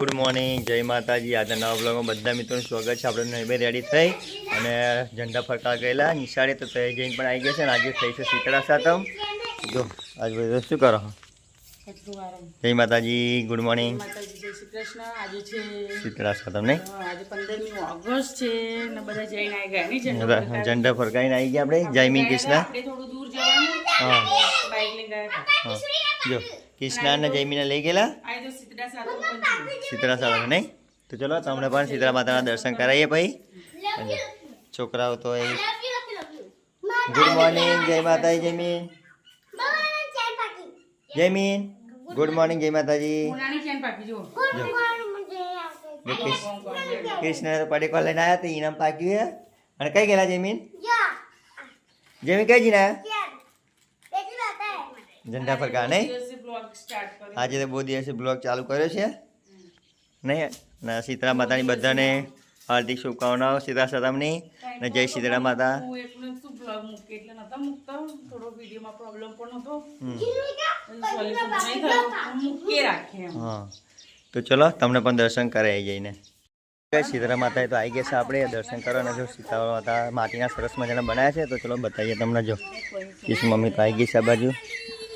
Good morning જય માતાજી. આજે નવા બ્લોગમાં બધા મિત્રોનું સ્વાગત છે. આપણે નવી રેડી થઈ અને ઝંડા ફરકા ગયેલા. નિશાળે તો તય જઈને પણ આવી ગયા છે અને આજે થઈ છે શીતળા સાતમ. જો આજ બધું શું કરો? જય માતાજી ગુડ મોર્નિંગ. જય શીતળા સાતમ નહીં? ઝંડો ફરકાઈને આવી ગયા આપણે. જયમી કૃષ્ણ આપણે થોડું દૂર જવાનું હા. બાઇક લઈને ગયા હતા હા જો કૃષ્ણ અને જયમીને લઈ ગયેલા. શીતળા સાતમ નહીં? તો ચલો તમને પણ શીતળા માતાના દર્શન કરાવીએ ભાઈ. છોકરાઓ તો એ ગુડ મોર્નિંગ જય માતાજી જયમીન. જયમીન ગુડ મોર્નિંગ જય માતાજી. કૃષ્ણ કોલ લઈને આવ્યા તો ઇનામ પાક્યું અને કઈ ગયેલા જયમીન? જયમીન કઈ જઈને ઝંડા ફરકા નહીં? આજે તો બહુ દિવસે બ્લોગ ચાલુ કર્યો છે. નહીં? ને શીતળા માતાની બધાને હાર્દિક શુભકામનાઓ સીતા સતમની ને જય સીતરા માતા. હું તો ચલો તમને પણ દર્શન કરાવી જઈને. સીતરા માતા તો આવી ગયા છે આપણે. દર્શન કરવાના અને જો સીતા માતા માટીના સરસ મજાના બનાવ્યા છે. તો ચલો બતાવીએ તમને જો. મમ્મી તો આવી ગઈ છે આ બાજુ.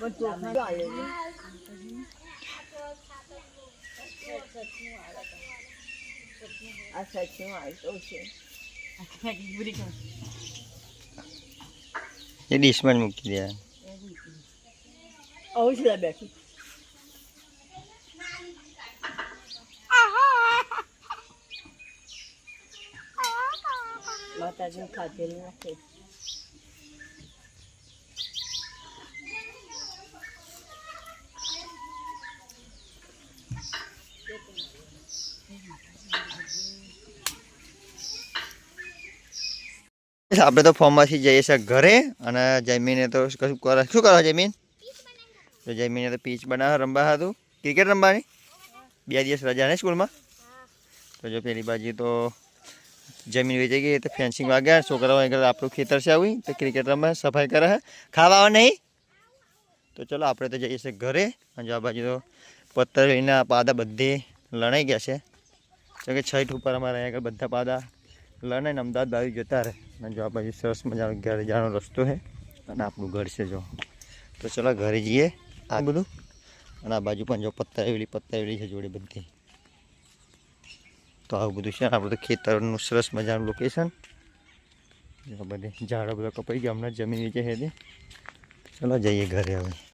มันตัวใหญ่เลยอาศัยชิวายโอเคยดิ İsmail mukti ya. O şöyle belki. Matacın kaderini atıyor. આપણે તો ફોર્મમાંથી જઈએ છીએ ઘરે અને જમીને તો કશું કરે શું કરો જમીન તો જમીને તો પીચ બનાવવા રમવા હતું. ક્રિકેટ રમવાની? બે દિવસ રજા ને સ્કૂલમાં? તો જો પેલી બાજુ તો જમીન વેચાઈ ગઈ, તો ફેન્સિંગ વાગ્યા, છોકરાઓ આગળ આપણું ખેતર છે આવી, તો ક્રિકેટ રમે, સફાઈ કરે. ખાવા નહીં? તો ચલો આપણે તો જઈએ છીએ ઘરે, અને આ બાજુ તો પથ્થર લઈને પાદા બધે લણાઈ ગયા છે. કેમ કે છઠ ઉપર અમારે આગળ બધા પાદા લણાઈને અમદાવાદ આવી જતા રહે. અને જો આ બાજુ સરસ મજાનો ઘેર જવાનો રસ્તો છે. અને આપણું ઘર છે જો. તો ચલો ઘરે જઈએ. આ બધું. અને આ બાજુ પણ જો પત્તાવેલી પત્તાવેલી છે જોડે બધી. તો આવું બધું છે. આપણું તો ખેતરનું સરસ મજાનું લોકેશન બધે ઝાડો બધો કપાઈ ગયા. હમણાં જમીન નીચે છે તે. ચલો જઈએ ઘરે હવે.